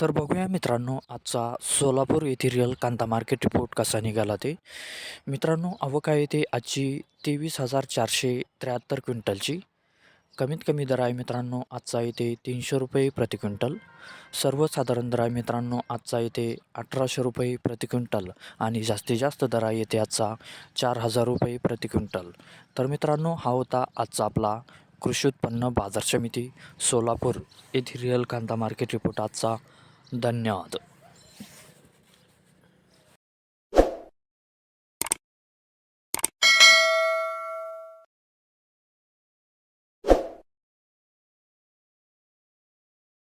तर बघूया मित्रांनो आजचा सोलापूर येथील रिअल कांदा मार्केट रिपोर्ट कसा निघाला ते. मित्रांनो अवका येथे आजची तेवीस हजार चारशे त्र्याहत्तर क्विंटलची. कमीत कमी दर आहे मित्रांनो आजचा येते तीनशे रुपये प्रति क्विंटल. सर्वसाधारण दर आहे मित्रांनो आजचा येते अठराशे रुपये प्रति क्विंटल आणि जास्तीत जास्त दर आहे येते आजचा चार हजार रुपये प्रति क्विंटल. तर मित्रांनो हा होता आजचा आपला कृषी उत्पन्न बाजार समिती सोलापूर येथील रिअल कांदा मार्केट रिपोर्ट आजचा. धन्यवाद.